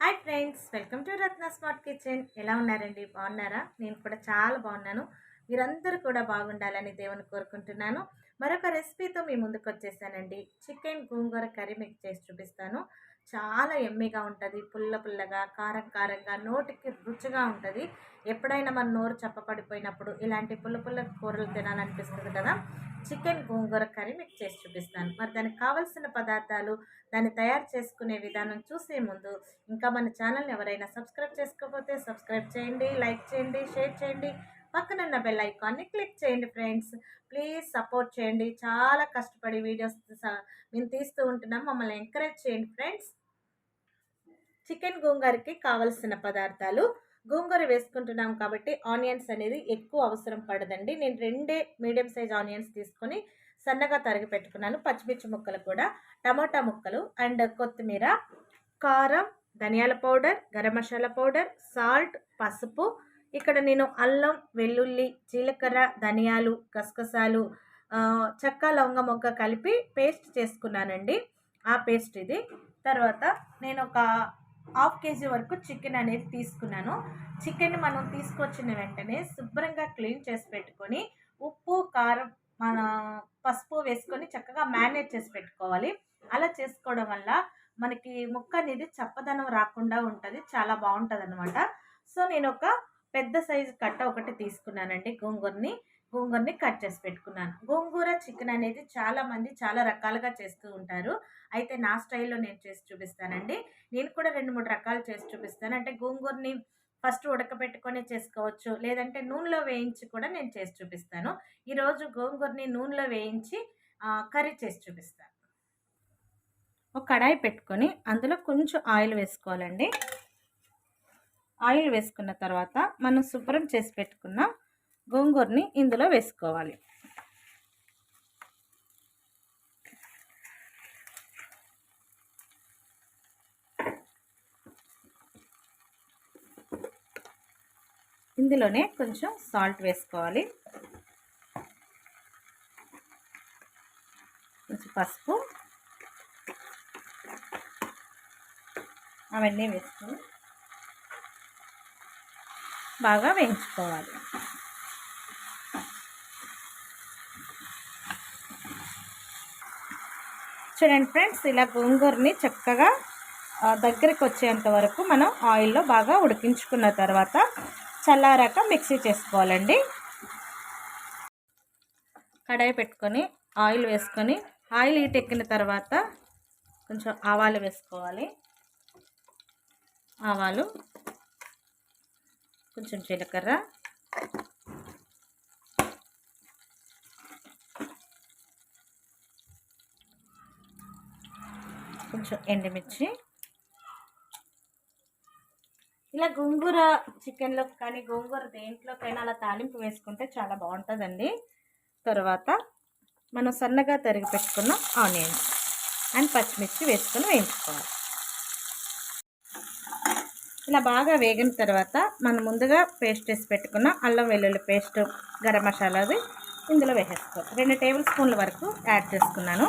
Hi friends welcome to Ratna smart kitchen. ఎలా ఉన్నారండి? బాగున్నారా? నేను కూడా చాలా బాగున్నాను. మీరందరూ కూడా బాగుండాలని దేవుని కోరుకుంటున్నాను. మరొక రెసిపీతో మీ ముందుకు వచ్చేసానండి. చికెన్ గోంగూర కర్రీ మీకు చేసి చూపిస్తాను. చాలా ఎమ్మిగా ఉంటుంది. పుల్ల పుల్లగా కారం కారంగా నోటికి రుచిగా ఉంటుంది. ఎప్పుడైనా మన నోరు చప్పపడిపోయినప్పుడు ఇలాంటి పుల్ల పుల్ల కూరలు తినాలనిపిస్తుంది కదా. చికెన్ గోంగూర కర్రీ మీకు చేసి చూపిస్తాను. మరి దానికి కావలసిన పదార్థాలు దాన్ని తయారు చేసుకునే విధానం చూసే ముందు ఇంకా మన ఛానల్ని ఎవరైనా సబ్స్క్రైబ్ చేసుకోకపోతే సబ్స్క్రైబ్ చేయండి లైక్ చేయండి షేర్ చేయండి. పక్కనున్న బెల్ ఐకాన్ని క్లిక్ చేయండి ఫ్రెండ్స్. ప్లీజ్ సపోర్ట్ చేయండి. చాలా కష్టపడి వీడియోస్ మేము తీస్తూ ఉంటున్నాం. మమ్మల్ని ఎంకరేజ్ చేయండి ఫ్రెండ్స్. చికెన్ గోంగూరకి కావలసిన పదార్థాలు గోంగూర వేసుకుంటున్నాం కాబట్టి ఆనియన్స్ అనేది ఎక్కువ అవసరం పడదండి. నేను రెండే మీడియం సైజ్ ఆనియన్స్ తీసుకొని సన్నగా తరిగి పెట్టుకున్నాను. పచ్చిమిర్చి ముక్కలు కూడా టమాటా ముక్కలు అండ్ కొత్తిమీర కారం ధనియాల powder garam masala powder salt పసుపు. ఇక్కడ నేను అల్లం వెల్లుల్లి జీలకర్ర ధనియాలు గసగసాలు చెక్క లవంగ మొగ్గ కలిపి పేస్ట్ చేసుకున్నానండి. ఆ పేస్ట్ ఇది. తర్వాత నేను ఒక హాఫ్ కేజీ వరకు చికెన్ అనేది తీసుకున్నాను. చికెన్ మనం తీసుకొచ్చిన వెంటనే శుభ్రంగా క్లీన్ చేసి పెట్టుకొని ఉప్పు కారం మన పసుపు వేసుకొని చక్కగా మ్యారినేట్ చేసి పెట్టుకోవాలి. అలా చేసుకోవడం వల్ల మనకి ముక్క అనేది చప్పదనం రాకుండా ఉంటుంది. చాలా బాగుంటుంది అనమాట సో నేను ఒక పెద్ద సైజు కట్ట ఒకటి తీసుకున్నానండి గోంగూరని. గోంగూరని కట్ చేసి పెట్టుకున్నాను. గోంగూర చికెన్ అనేది చాలామంది చాలా రకాలుగా చేస్తూ ఉంటారు. అయితే నా స్టైల్లో నేను చేసి చూపిస్తానండి. నేను కూడా రెండు మూడు రకాలు చేసి చూపిస్తాను. అంటే గోంగూరని ఫస్ట్ ఉడకబెట్టుకొని చేసుకోవచ్చు. లేదంటే నూనెలో వేయించి కూడా నేను చేసి చూపిస్తాను. ఈరోజు గోంగూరని నూనెలో వేయించి కర్రీ చేసి చూపిస్తాను. ఒక కడాయి పెట్టుకొని అందులో కొంచెం ఆయిల్ వేసుకోవాలండి. ఆయిల్ వేసుకున్న తర్వాత మనం శుభ్రం చేసి పెట్టుకున్న గోంగూరని ఇందులో వేసుకోవాలి. ఇందులోనే కొంచెం సాల్ట్ వేసుకోవాలి. కొంచెం పసుపు. అవన్నీ వేసుకొని బాగా వేయించుకోవాలి. చూడండి ఫ్రెండ్స్ ఇలా గోంగూరని చక్కగా దగ్గరికి వచ్చేంత వరకు మనం ఆయిల్లో బాగా ఉడికించుకున్న తర్వాత చల్లారాక మిక్సీ చేసుకోవాలండి. కడాయి పెట్టుకొని ఆయిల్ వేసుకొని ఆయిల్ హీట్ ఎక్కిన తర్వాత కొంచెం ఆవాలు వేసుకోవాలి. ఆవాలు కొంచెం జీలకర్ర కొంచెం ఎండుమిర్చి. ఇలా గోంగూర చికెన్లో కానీ గోంగూర దేంట్లోకైనా అలా తాలింపు వేసుకుంటే చాలా బాగుంటుందండి. తర్వాత మనం సన్నగా తరిగి పెట్టుకున్న ఆనియన్ అండ్ పచ్చిమిర్చి వేసుకొని వేయించుకోవాలి. ఇలా బాగా వేగిన తర్వాత మనం ముందుగా పేస్ట్ వేసి పెట్టుకున్న అల్లం వెల్లుల్లి పేస్ట్ గరం మసాలాది ఇందులో వేసేసుకోవాలి. రెండు టేబుల్ స్పూన్ల వరకు యాడ్ చేసుకున్నాను.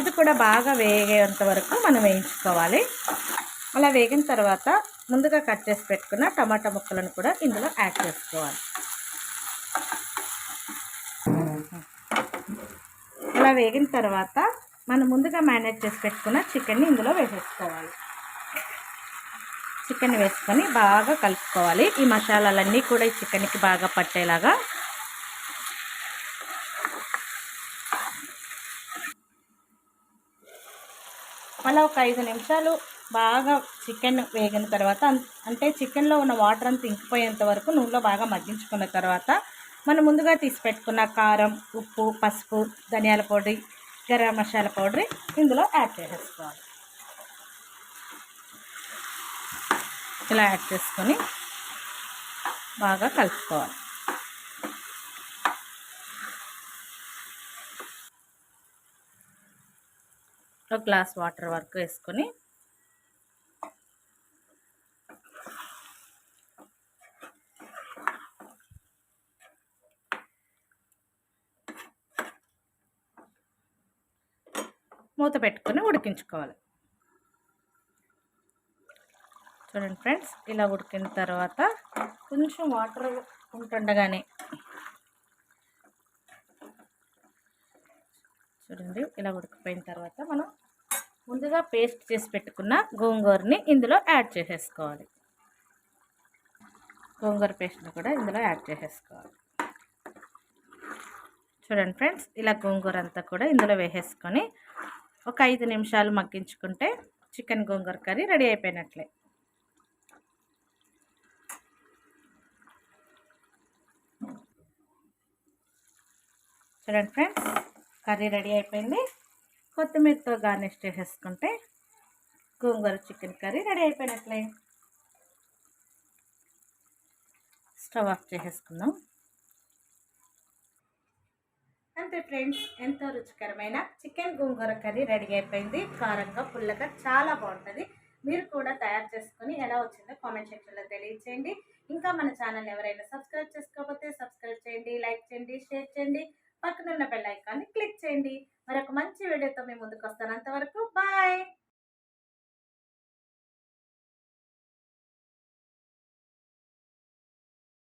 ఇది కూడా బాగా వేగేంత వరకు మనం వేయించుకోవాలి. అలా వేగిన తర్వాత ముందుగా కట్ చేసి పెట్టుకున్న టమాటా ముక్కలను కూడా ఇందులో యాడ్ చేసుకోవాలి. అలా వేగిన తర్వాత మనం ముందుగా మేనేజ్ చేసి పెట్టుకున్న చికెన్ని ఇందులో వేసేసుకోవాలి. చికెన్ వేసుకొని బాగా కలుపుకోవాలి. ఈ మసాలాలన్నీ కూడా ఈ చికెన్కి బాగా పట్టేలాగా అలా ఒక ఐదు నిమిషాలు బాగా చికెన్ వేగిన తర్వాత అంటే చికెన్లో ఉన్న వాటర్ అంతా ఇంకిపోయేంత వరకు నూనెలో బాగా మగ్గించుకున్న తర్వాత మనం ముందుగా తీసి పెట్టుకున్న కారం ఉప్పు పసుపు ధనియాల పొడి గరం మసాలా పౌడర్ ఇందులో యాడ్ చేసేసుకోవాలి. ఇలా యాడ్ చేసుకొని బాగా కలుపుకోవాలి. ఒక గ్లాస్ వాటర్ వరకు వేసుకొని మూత పెట్టుకొని ఉడికించుకోవాలి. చూడండి ఫ్రెండ్స్ ఇలా ఉడికిన తర్వాత కొంచెం వాటర్ ఉంటుండగానే చూడండి ఇలా ఉడికిపోయిన తర్వాత మనం ముందుగా పేస్ట్ చేసి పెట్టుకున్న గోంగూరని ఇందులో యాడ్ చేసేసుకోవాలి. గోంగూర పేస్ట్ని కూడా ఇందులో యాడ్ చేసేసుకోవాలి. చూడండి ఫ్రెండ్స్ ఇలా గోంగూర అంతా కూడా ఇందులో వేసేసుకొని ఒక ఐదు నిమిషాలు మగ్గించుకుంటే చికెన్ గోంగూర కర్రీ రెడీ అయిపోయినట్లే. చూడండి ఫ్రెండ్స్ కర్రీ రెడీ అయిపోయింది. కొత్తిమీరతో గార్నిష్ చేసేసుకుంటే గోంగూర చికెన్ కర్రీ రెడీ అయిపోయినట్లే. స్టవ్ ఆఫ్ చేసేసుకుందాం. అంతే ఫ్రెండ్స్ ఎంతో రుచికరమైన చికెన్ గోంగూర కర్రీ రెడీ అయిపోయింది. కారంగా పుల్లగా చాలా బాగుంటుంది. మీరు కూడా తయారు చేసుకుని ఎలా వచ్చిందో కామెంట్ సెక్షన్లో తెలియచేయండి. ఇంకా మన ఛానల్ ఎవరైనా సబ్స్క్రైబ్ చేసుకోకపోతే సబ్స్క్రైబ్ చేయండి లైక్ చేయండి షేర్ చేయండి. పక్కనున్న బెల్ ఐకాన్ని చేయండి. మరొక మంచి వీడియోతో మేము ముందుకు వస్తాను. అంతవరకు బాయ్!